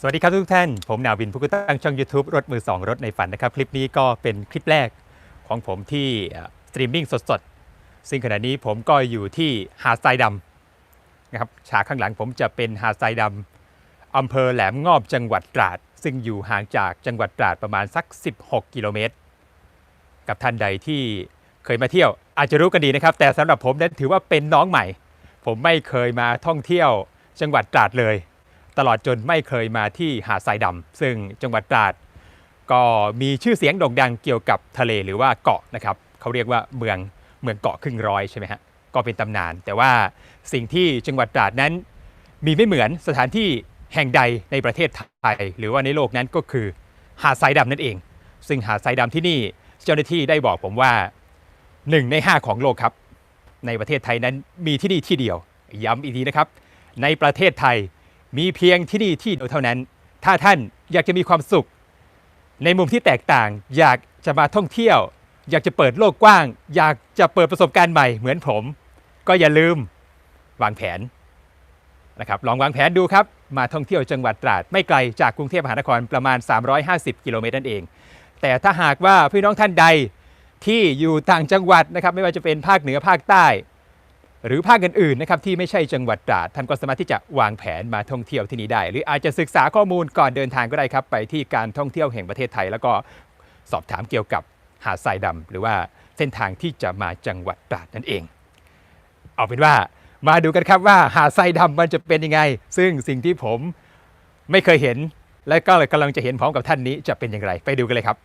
สวัสดีครับทุกท่าน ผมนาวินผู้ก่อตั้งช่อง YouTube รถมือ 2 รถในฝันนะครับ คลิปนี้ก็เป็นคลิปแรกของผมที่สตรีมมิ่งสดๆ ซึ่งขณะนี้ผมก็อยู่ที่หาดทรายดำนะครับฉากข้างหลังผมจะเป็นหาดทรายดำอำเภอแหลมงอบจังหวัดตราด ซึ่งอยู่ห่างจากจังหวัดตราดประมาณสัก 16 กิโลเมตร กับท่านใดที่เคยมาเที่ยว อาจจะรู้กันดีนะครับ แต่สำหรับผมนั้นถือว่าเป็นน้องใหม่ ผมไม่เคยมาท่องเที่ยวจังหวัดตราดเลย ตลอดจนไม่เคยมาที่หาดทรายดำซึ่งจังหวัดตราด ก็มีชื่อเสียงโด่งดังเกี่ยวกับทะเลหรือว่าเกาะนะครับเขาเรียกว่าเมืองเมืองเกาะครึ่งร้อยใช่ไหมฮะก็เป็นตำนาน แต่ว่าสิ่งที่จังหวัดตราดนั้น มีไม่เหมือนสถานที่แห่งใดในประเทศไทย หรือว่าในโลกนั้นก็คือหาดทรายดำนั่นเอง ซึ่งหาดทรายดำที่นี่เจ้าหน้าที่ได้บอกผมว่า 1 ใน 5 ของโลกครับ ในประเทศไทยนั้นมีที่นี่ที่เดียว ย้ำอีกทีนะครับ ในประเทศไทย มีเพียงที่นี่ที่เดียวเท่านั้น ถ้าท่านอยากจะมีความสุข ในมุมที่แตกต่าง อยากจะมาท่องเที่ยว อยากจะเปิดโลกกว้าง อยากจะเปิดประสบการณ์ใหม่เหมือนผม ก็อย่าลืมวางแผนนะครับลองวางแผนดูครับ มาท่องเที่ยวจังหวัดตราด ไม่ไกลจากกรุงเทพมหานครประมาณ 350 กิโลเมตรนั่นเอง แต่ถ้าหากว่าพี่น้องท่านใดที่อยู่ต่างจังหวัดนะครับไม่ว่าจะเป็นภาคเหนือภาคใต้ หรือภาคอื่นๆนะครับที่ไม่ใช่จังหวัดตราดท่านก็สามารถที่จะวางแผนมาท่องเที่ยวที่นี่ได้ หรืออาจจะศึกษาข้อมูลก่อนเดินทางก็ได้ครับ ไปที่การท่องเที่ยวแห่งประเทศไทย แล้วก็สอบถามเกี่ยวกับหาดทรายดำหรือว่าเส้นทางที่จะมาจังหวัดตราดนั่นเอง เอาเป็นว่ามาดูกันครับว่าหาดทรายดำมันจะเป็นยังไง ซึ่งสิ่งที่ผมไม่เคยเห็น และก็กำลังจะเห็นพร้อมกับท่านนี้จะเป็นอย่างไร ไปดูกันเลยครับ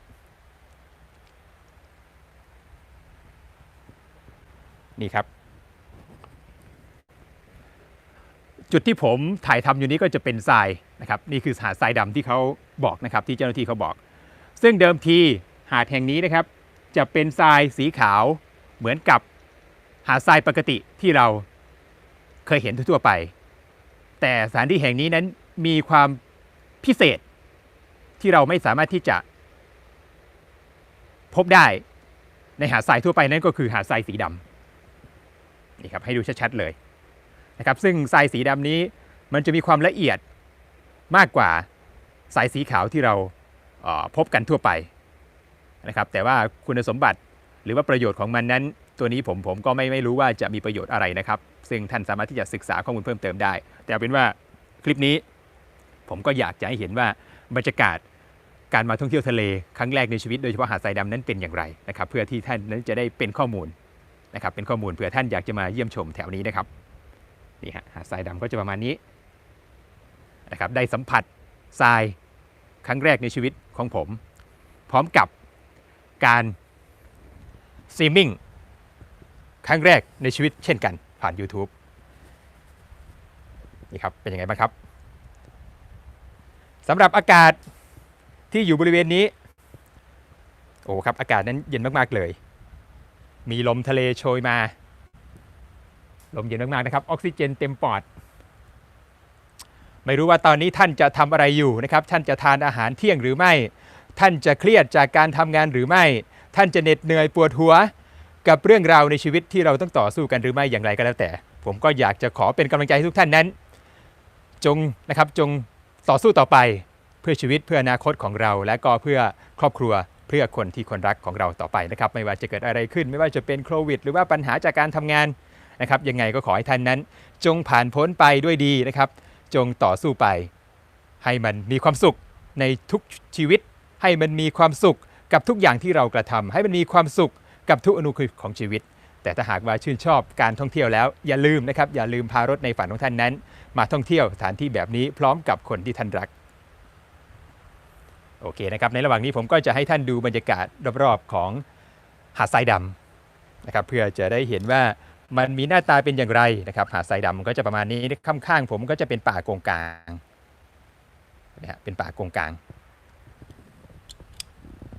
นี่ครับ จุดที่ผมถ่ายทำอยู่นี้ก็จะเป็นทรายนะครับนี่คือหาดทรายดำที่เขาบอกนะครับที่เจ้าหน้าที่เขาบอก ซึ่งเดิมทีหาดแห่งนี้นะครับจะเป็นทรายสีขาวเหมือนกับหาดทรายปกติที่เราเคยเห็นทั่วไป แต่สถานที่แห่งนี้นั้นมีความพิเศษที่เราไม่สามารถที่จะพบได้ในหาดทรายทั่วไปนั่นก็คือหาดทรายสีดำนี่ครับให้ดูชัดๆเลย นะครับซึ่งทรายสีดำนี้มันจะมีความละเอียดมากกว่าสายสีขาวที่เราเออพบกันทั่วไปนะครับแต่ว่าคุณสมบัติหรือว่าประโยชน์ของมันนั้น ตัวนี้ผมผมก็ไม่ไม่รู้ว่าจะมีประโยชน์อะไรนะครับ ซึ่งท่านสามารถที่จะศึกษาข้อมูลเพิ่มเติมได้ แต่เอาเป็นว่าคลิปนี้ผมก็อยากจะให้เห็นว่าบรรยากาศการมาท่องเที่ยวทะเลครั้งแรกในชีวิตโดยเฉพาะหาดทรายดำนั้นเป็นอย่างไรนะครับเพื่อที่ท่านนั้นจะได้เป็นข้อมูลนะครับเป็นข้อมูลเผื่อท่านอยากจะมาเยี่ยมชมแถวนี้นะครับ นี่ฮะหาดทรายดำก็จะประมาณนี้นะครับได้สัมผัสทรายครั้งแรกในชีวิตของผม พร้อมกับการซีมิ่งครั้งแรกในชีวิตเช่นกันผ่าน YouTube นี่ครับ เป็นยังไงบ้างครับสำหรับอากาศที่อยู่บริเวณนี้ โอ้ครับ อากาศนั้นเย็นมาก ๆ เลย มีลมทะเลโชยมา ลมเย็นมากๆนะครับออกซิเจนเต็มปอด ไม่รู้ว่าตอนนี้ท่านจะทำอะไรอยู่นะครับ ท่านจะทานอาหารเที่ยงหรือไม่ ท่านจะเครียดจากการทำงานหรือไม่ ท่านจะเหน็ดเหนื่อยปวดหัว กับเรื่องราวในชีวิตที่เราต้องต่อสู้กันหรือไม่อย่างไรก็แล้วแต่ ผมก็อยากจะขอเป็นกำลังใจให้ทุกท่านนั้น จงนะครับจงต่อสู้ต่อไปเพื่อชีวิตเพื่ออนาคตของเรา และก็เพื่อครอบครัวเพื่อคนที่คนรักของเราต่อไปนะครับ ไม่ว่าจะเกิดอะไรขึ้น ไม่ว่าจะเป็นโควิด หรือว่าปัญหาจากการทำงาน นะครับยังไงก็ขอให้ท่านนั้น จงผ่านพ้นไปด้วยดีนะครับ จงต่อสู้ไป ให้มันมีความสุขในทุกชีวิต ให้มันมีความสุขกับทุกอย่างที่เรากระทำให้มันมีความสุขกับทุกอนุคือของชีวิต แต่ถ้าหากว่าชื่นชอบการท่องเที่ยวแล้ว อย่าลืมนะครับอย่าลืมพารถในฝันของท่านนั้น มาท่องเที่ยวสถานที่แบบนี้พร้อมกับคนที่ท่านรักโอเคนะครับในระหว่างนี้ผมก็จะให้ท่านดูบรรยากาศรอบๆของหาดทรายดำนะครับเพื่อจะได้เห็นว่า มันมีหน้าตาเป็นอย่างไรนะครับหาดทรายดำมันก็จะประมาณนี้ข้างๆผมก็จะเป็นป่าโกงกลางนะฮะเป็นป่าโกงกลาง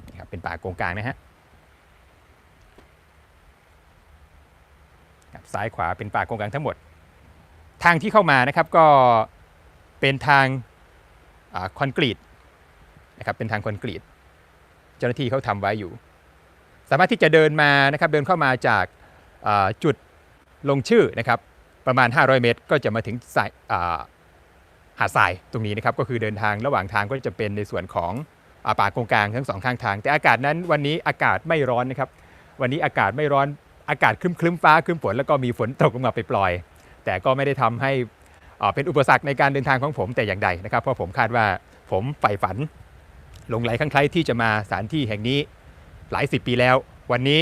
นะครับเป็นป่าโกงกลางนะฮะครับซ้ายขวาเป็นป่าโกงกลางทั้งหมด ทางที่เข้ามานะครับก็เป็นทางคอนกรีตนะครับเป็นทางคอนกรีต เจ้าหน้าที่เขาทำไว้อยู่ สามารถที่จะเดินมานะครับเดินเข้ามาจากจุด ลงชื่อนะครับประมาณ 500 เมตร ก็จะมาถึงสายหาดทรายตรงนี้นะครับก็คือเดินทางระหว่างทางก็จะเป็นในส่วนของอป่าโกงกลางทั้งสองข้างทาง แต่อากาศนั้นวันนี้อากาศไม่ร้อนนะครับวันนี้อากาศไม่ร้อนอากาศครึ้มครึ้มๆฟ้าครึ้มฝนแล้วก็มีฝนตกลงมาไปปล่อย แต่ก็ไม่ได้ทำให้เป็นอุปสรรคในการเดินทางของผมแต่อย่างใดนะครับ เพราะผมคาดว่าผมใฝ่ฝันหลงไหลคลั่งไคล้ที่จะมาสถานที่แห่งนี้หลายสิบปีแล้ว วันนี้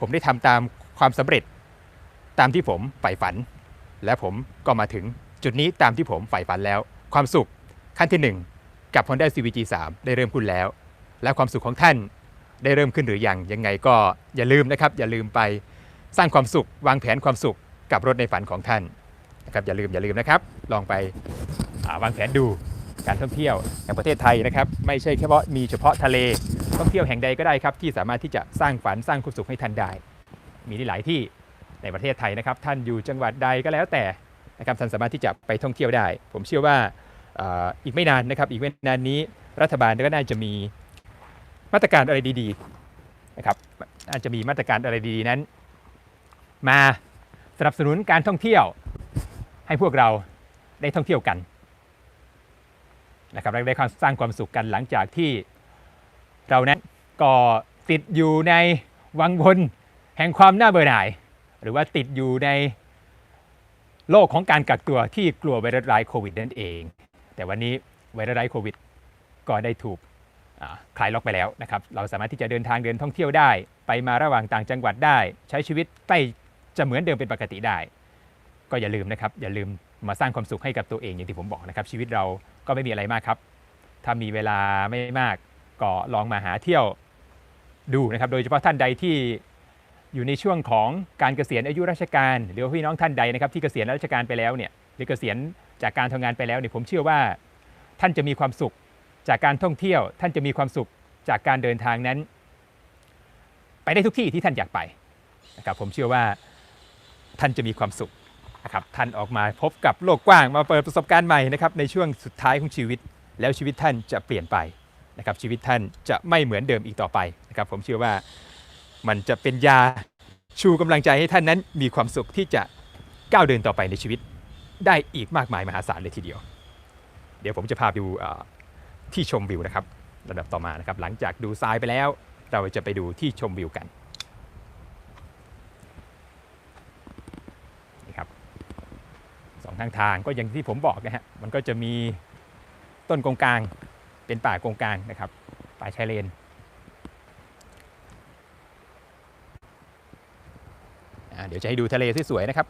ผมได้ทำตามความสำเร็จ ตามที่ผมใฝ่ฝัน และผมก็มาถึงจุดนี้ตามที่ผมใฝ่ฝันแล้ว ความสุขขั้นที่หนึ่งกับ Honda CVG 3ได้เริ่มขึ้นแล้ว และความสุขของท่านได้เริ่มขึ้นหรือยังยังไงก็อย่าลืมนะครับ อย่าลืมไปสร้างความสุข วางแผนความสุขกับรถในฝันของท่านนะครับอย่าลืมอย่าลืมนะครับ ลองไปาวางแผนดูการท่องเที่ยวแห่งประเทศไทยนะครับ ไม่ใช่แค่เฉพาะมีเฉพาะทะเลท่องเที่ยวแห่งใดก็ได้ครับ ที่สามารถที่จะสร้างฝันสร้างความสุขให้ท่านได้ มีที่หลายที่ ในประเทศไทยนะครับ ท่านอยู่จังหวัดใดก็แล้วแต่นะครับท่านสามารถที่จะไปท่องเที่ยวได้ ผมเชื่อว่าอ,อีกไม่นานนะครับ อีกไม่นานนี้รัฐบาลก็น่าจะมีมาตรการอะไรดีๆนะครับอาจจะมีมาตรการอะไรดีๆนั้น มาสนับสนุนการท่องเที่ยวให้พวกเราได้ท่องเที่ยวกันนะครับและได้สร้างความสุขกันหลังจากที่เรานั้นก็ติดอยู่ในวังวนแห่งความน่าเบื่อหน่าย หรือว่าติดอยู่ในโลกของการกักตัวที่กลัวไวรัสร้ายโควิดนั่นเอง แต่วันนี้ไวรัสร้ายโควิดก็ได้ถูกคลายล็อกไปแล้วนะครับ เราสามารถที่จะเดินทางเดินท่องเที่ยวได้ ไปมาระหว่างต่างจังหวัดได้ ใช้ชีวิตใกล้จะเหมือนเดิมเป็นปกติได้ ก็อย่าลืมนะครับ อย่าลืมมาสร้างความสุขให้กับตัวเองอย่างที่ผมบอกนะครับ ชีวิตเราก็ไม่มีอะไรมากครับ ถ้ามีเวลาไม่มากก็ลองมาหาเที่ยวดูนะครับ โดยเฉพาะท่านใดที่ อยู่ในช่วงของการเกษียณอายุราชการ หรือว่าพี่น้องท่านใดนะครับที่เกษียณราชการไปแล้วเนี่ยหรือเกษียณจากการทำงานไปแล้วเนี่ยผมเชื่อว่า ท่านจะมีความสุขจากการท่องเที่ยว ท่านจะมีความสุขจากการเดินทางนั้น ไปได้ทุกที่ที่ท่านอยากไปนะครับผมเชื่อว่าท่านจะมีความสุขนะครับท่านออกมาพบกับโลกกว้างมาเปิดประสบการณ์ใหม่นะครับในช่วงสุดท้ายของชีวิต แล้วชีวิตท่านจะเปลี่ยนไปนะครับชีวิตท่านจะไม่เหมือนเดิมอีกต่อไปนะครับผมเชื่อว่า มันจะเป็นยาชูกำลังใจให้ท่านนั้นมีความสุขที่จะก้าวเดินต่อไปในชีวิต ได้อีกมากมายมหาศาลเลยทีเดียว เดี๋ยวผมจะพาไปดูที่ชมวิวนะครับลำดับต่อมานะครับ หลังจากดูทรายไปแล้ว เราจะไปดูที่ชมวิวกันนี่ครับสองทางทางก็อย่างที่ผมบอกนะฮะมันก็จะมีต้นกงกลางเป็นป่ากงกลางนะครับป่าชายเลน อ่าเดี๋ยวจะให้ดูทะเลสวยๆนะครับ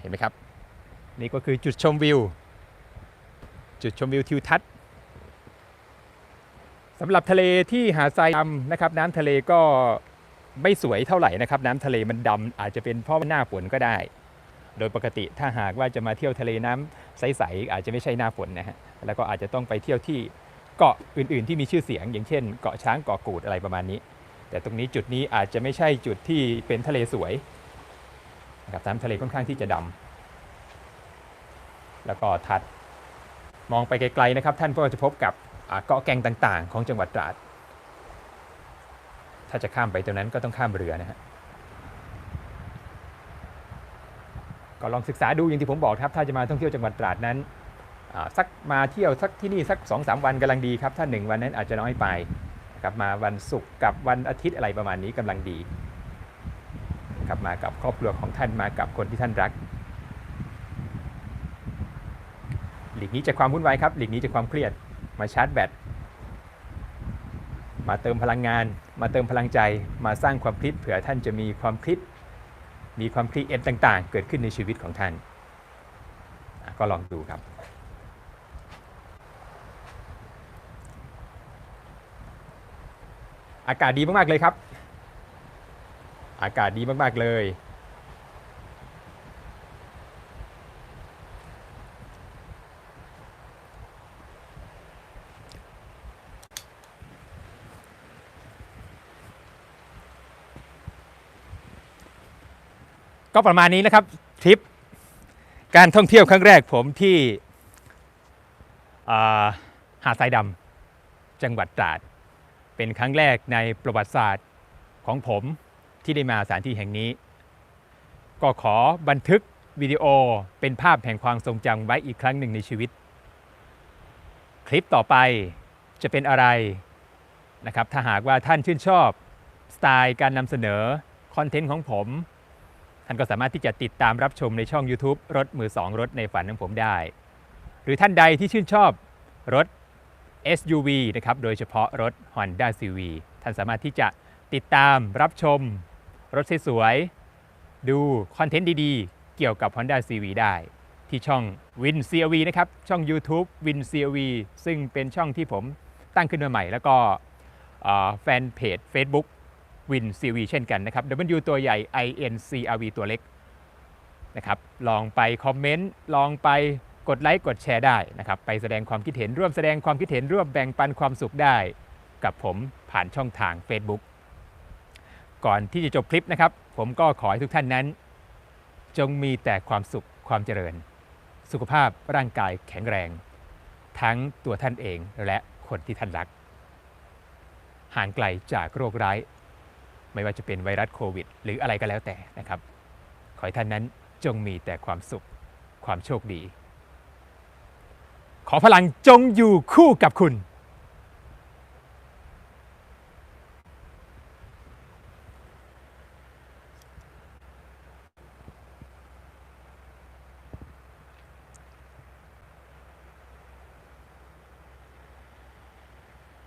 เห็นไหมครับ นี่ก็คือจุดชมวิว จุดชมวิวทิวทัศน์สำหรับทะเลที่หาดทรายดำนะครับ น้ำทะเลก็ไม่สวยเท่าไหร่นะครับ น้ำทะเลมันดำอาจจะเป็นเพราะหน้าฝนก็ได้ โดยปกติถ้าหากว่าจะมาเที่ยวทะเลน้ำใสๆอาจจะไม่ใช่หน้าฝนนะฮะแล้วก็อาจจะต้องไปเที่ยวที่เกาะอื่นๆ ที่มีชื่อเสียง อย่างเช่น เกาะช้างเกาะกูดอะไรประมาณนี้ แต่ตรงนี้จุดนี้อาจจะไม่ใช่จุดที่เป็นทะเลสวยนะครับน้ำทะเลค่อนข้างที่จะดำแล้วก็ถัดมองไปไกลๆนะครับ ท่านก็จะพบกับเกาะแก่งต่างๆ ของจังหวัดตราด ถ้าจะข้ามไปตรงนั้นก็ต้องข้ามเรือนะฮะก็ลองศึกษาดูอย่างที่ผมบอกครับถ้าจะมาท่องเที่ยวจังหวัดตราดนั้นสักมาเที่ยวสักที่นี่สัก2อสวันกำลังดีครับ ถ้าหนึ่งวันนั้นอาจจะน้อยไป ครับมาวันศุกร์กับวันอาทิตย์อะไรประมาณนี้กำลังดีครับมากับครอบครัวของท่านมากับคนที่ท่านรัก หลีกนี้จากความวุ่นวายครับ หลีกนี้จากความเครียดมาชาร์จแบตมาเติมพลังงาน มาเติมพลังใจ มาสร้างความคิดเผื่อท่านจะมีความคิด มีความครีเอทต่างๆ เกิดขึ้นในชีวิตของท่าน ก็ลองดูครับ อากาศดีมากๆเลยครับ อากาศดีมากๆเลย ก็ประมาณนี้นะครับทริปการท่องเที่ยวครั้งแรกผมที่าหาดทรายดำจังหวัดตราด เป็นครั้งแรกในประวัติศาสตร์ของผมที่ได้มาสถานที่แห่งนี้ ก็ขอบันทึกวิดีโอเป็นภาพแห่งความทรงจำไว้อีกครั้งหนึ่งในชีวิต คลิปต่อไปจะเป็นอะไรนะครับถ้าหากว่าท่านชื่นชอบสไตล์การนำเสนอคอนเทนต์ของผม ท่านก็สามารถที่จะติดตามรับชมในช่อง YouTube รถมือ2รถในฝันของผมได้ หรือท่านใดที่ชื่นชอบรถ SUV นะครับ โดยเฉพาะรถ Honda CV ท่านสามารถที่จะติดตามรับชม รถสวยๆดูคอนเทนต์ดีๆ เกี่ยวกับ Honda CV ได้ที่ช่อง Win CRV นะครับ ช่อง YouTube Win CRV ซึ่งเป็นช่องที่ผมตั้งขึ้นมาใหม่ แล้วก็แฟนเพจ Facebook Win CRV เช่นกันนะครับ W ตัวใหญ่ I N C R V ตัวเล็กนะครับ ลองไปคอมเมนต์ ลองไป กดไลค์กดแชร์ได้นะครับ ไปแสดงความคิดเห็นร่วมแสดงความคิดเห็นร่วมแบ่งปันความสุขได้ กับผมผ่านช่องทาง Facebook ก่อนที่จะจบคลิปนะครับ ผมก็ขอให้ทุกท่านนั้น จงมีแต่ความสุขความเจริญ สุขภาพร่างกายแข็งแรง ทั้งตัวท่านเองและคนที่ท่านรัก ห่างไกลจากโรคร้าย ไม่ว่าจะเป็นไวรัสโควิด หรืออะไรก็แล้วแต่นะครับ ขอให้ท่านนั้นจงมีแต่ความสุขความโชคดี ขอพลังจงอยู่คู่กับคุณ